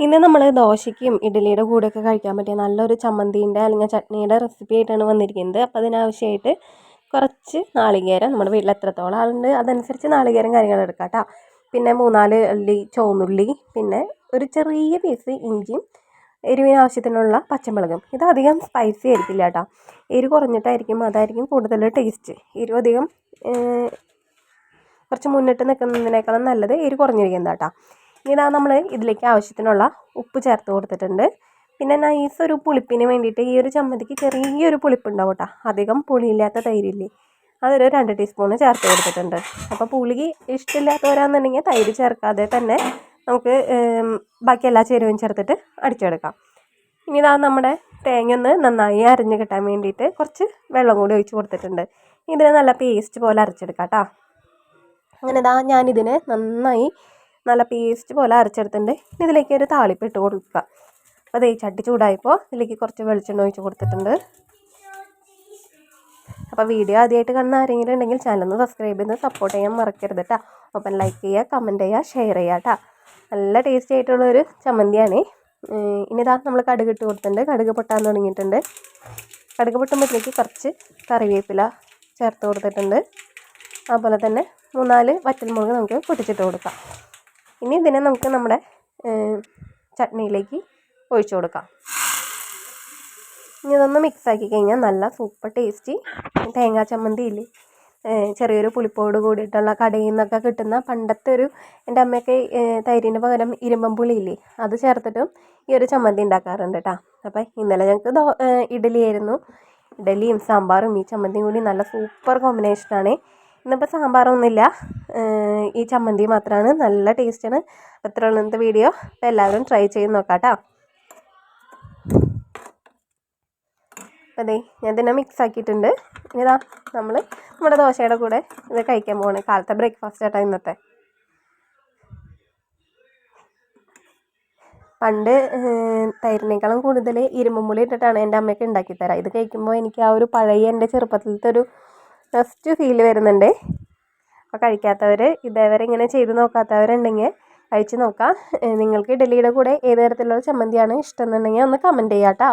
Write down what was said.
ഇന്ന് നമ്മൾ ദോശയ്ക്കും ഇഡ്ഡലിയുടെ കൂടെയൊക്കെ കഴിക്കാൻ പറ്റിയ നല്ലൊരു ചമ്മന്തിന്റെ അല്ലെങ്കിൽ ചട്നിയുടെ റെസിപ്പി ആയിട്ടാണ് വന്നിരിക്കുന്നത്. അപ്പോൾ അതിനാവശ്യമായിട്ട് കുറച്ച് നാളികേരം നമ്മുടെ വീട്ടിൽ എത്രത്തോളം ആളുണ്ട് അതനുസരിച്ച് നാളികേരം കാര്യങ്ങൾ എടുക്കാം കേട്ടോ പിന്നെ മൂന്നാൽ ഉള്ളി ചുവന്നുള്ളി പിന്നെ ഒരു ചെറിയ പീസ് ഇഞ്ചിയും എരിവിന് ആവശ്യത്തിനുള്ള പച്ചമുളകും. ഇത് അധികം സ്പൈസി ആയിരിക്കില്ല കേട്ടോ എരിവ് കുറഞ്ഞിട്ടായിരിക്കും അതായിരിക്കും കൂടുതൽ ടേസ്റ്റ് എരിവ് അധികം കുറച്ച് മുന്നിട്ട് നിൽക്കുന്നതിനേക്കാളും നല്ലത് എരിവ് കുറഞ്ഞിരിക്കുന്നത് കേട്ടോ ഇതാ നമ്മൾ ഇതിലേക്ക് ആവശ്യത്തിനുള്ള ഉപ്പ് ചേർത്ത് കൊടുത്തിട്ടുണ്ട്. പിന്നെ നൈസ് ഒരു പുളിപ്പിന് വേണ്ടിയിട്ട് ഈ ഒരു ചമ്മന്തിക്ക് ചെറിയൊരു പുളിപ്പുണ്ടാവും കേട്ടോ അധികം പുളിയില്ലാത്ത തൈരില്ലേ. അതൊരു രണ്ട് ടീസ്പൂണ് ചേർത്ത് കൊടുത്തിട്ടുണ്ട്. അപ്പോൾ പുളി ഇഷ്ടമില്ലാത്തവരാണെന്നുണ്ടെങ്കിൽ തൈര് ചേർക്കാതെ തന്നെ നമുക്ക് ബാക്കി എല്ലാ ചേരുവയും ചേർത്തിട്ട് അടിച്ചെടുക്കാം. ഇനി ഇതാ നമ്മുടെ തേങ്ങ ഒന്ന് നന്നായി അരിഞ്ഞ് കിട്ടാൻ വേണ്ടിയിട്ട് കുറച്ച് വെള്ളം കൂടി ഒഴിച്ച് കൊടുത്തിട്ടുണ്ട്. ഇതിനെ നല്ല പേസ്റ്റ് പോലെ അരച്ചെടുക്കാം കേട്ടോ അങ്ങനെ ഇതാ ഞാനിതിനെ നന്നായി നല്ല പേസ്റ്റ് പോലെ അരച്ചെടുത്തിട്ടുണ്ട്. ഇതിലേക്ക് ഒരു താളിപ്പ് ഇട്ട് കൊടുക്കുക. അപ്പോൾ ദേ ചട്ടി ചൂടായപ്പോൾ ഇതിലേക്ക് കുറച്ച് വെളിച്ചെണ്ണ ഒഴിച്ച് കൊടുത്തിട്ടുണ്ട്. അപ്പോൾ വീഡിയോ ആദ്യമായിട്ട് കാണുന്ന ആരെങ്കിലും ഉണ്ടെങ്കിൽ ചാനൽ സബ്സ്ക്രൈബ് ചെയ്ത് സപ്പോർട്ട് ചെയ്യാൻ മറക്കരുത് കേട്ടോ അപ്പം ലൈക്ക് ചെയ്യുക കമന്റ് ചെയ്യുക ഷെയർ ചെയ്യുക കേട്ടോ നല്ല ടേസ്റ്റി ആയിട്ടുള്ളൊരു ചമ്മന്തിയാണ്. ഇനി ഇതാ നമ്മൾ കടുക് ഇട്ട് കൊടുത്തിട്ടുണ്ട്. കടുക് പൊട്ടാൻ തുടങ്ങിയിട്ടുണ്ട്. കടുക് പൊട്ടുമ്പോഴത്തേക്ക് കുറച്ച് കറിവേപ്പില ചേർത്ത് കൊടുത്തിട്ടുണ്ട്. അതുപോലെ തന്നെ മൂന്നാൽ വറ്റൽമുളക് നമുക്ക് പൊട്ടിച്ചിട്ട് കൊടുക്കാം. ഇനി ഇതിനെ നമുക്ക് നമ്മുടെ ചട്നിയിലേക്ക് ഒഴിച്ചു കൊടുക്കാം. ഇനി ഇതൊന്ന് മിക്സാക്കി കഴിഞ്ഞാൽ നല്ല സൂപ്പർ ടേസ്റ്റി തേങ്ങാ ചമ്മന്തി ഇല്ലേ ചെറിയൊരു പുളിപ്പോട് കൂടിയിട്ടുള്ള കടയിൽ നിന്നൊക്കെ കിട്ടുന്ന പണ്ടത്തെ ഒരു എന്റെ അമ്മയൊക്കെ തൈരിന് പകരം ഇരുമ്പം പുളിയില്ലേ? അത് ചേർത്തിട്ടും ഈ ഒരു ചമ്മന്തി ഉണ്ടാക്കാറുണ്ട് കേട്ടോ അപ്പം ഇന്നലെ ഞങ്ങൾക്ക് ഇഡലി ആയിരുന്നു. ഇഡലിയും സാമ്പാറും ഈ ചമ്മന്തിയും കൂടി നല്ല സൂപ്പർ കോമ്പിനേഷനാണ് ഇന്നിപ്പോൾ സാമ്പാറൊന്നുമില്ല. ഈ ചമ്മന്തി മാത്രമാണ് നല്ല ടേസ്റ്റാണ്. ഇത്ര ഇന്നത്തെ വീഡിയോ. അപ്പോൾ എല്ലാവരും ട്രൈ ചെയ്ത് നോക്കാം കേട്ടോ അതെ ഞാൻ തന്നെ മിക്സ് ആക്കിയിട്ടുണ്ട്. ഇതാ നമ്മൾ നമ്മുടെ ദോശയുടെ കൂടെ ഇത് കഴിക്കാൻ പോകണം കാലത്തെ ബ്രേക്ക്ഫാസ്റ്റ് ആട്ടോ ഇന്നത്തെ. പണ്ട് തൈരിനേക്കാളും കൂടുതൽ ഇരുമ്പുമ്പുളി ഇട്ടിട്ടാണ് എന്റെ അമ്മയ്ക്ക് ഉണ്ടാക്കി തരാം ഇത് കഴിക്കുമ്പോൾ എനിക്ക് ആ ഒരു പഴയ എന്റെ ചെറുപ്പത്തിലത്തെ ഒരു നെക്സ്റ്റ് ഫീൽ വരുന്നുണ്ട്. അപ്പോൾ കഴിക്കാത്തവർ ഇതേവരെ ഇങ്ങനെ ചെയ്ത് നോക്കാത്തവരുണ്ടെങ്കിൽ കഴിച്ച് നോക്കാം. നിങ്ങൾക്ക് ഇഡലിയുടെ കൂടെ ഏത് തരത്തിലുള്ള ചമ്മന്തിയാണ് ഇഷ്ടം എന്നുണ്ടെങ്കിൽ ഒന്ന് കമന്റ് ചെയ്യാം കേട്ടോ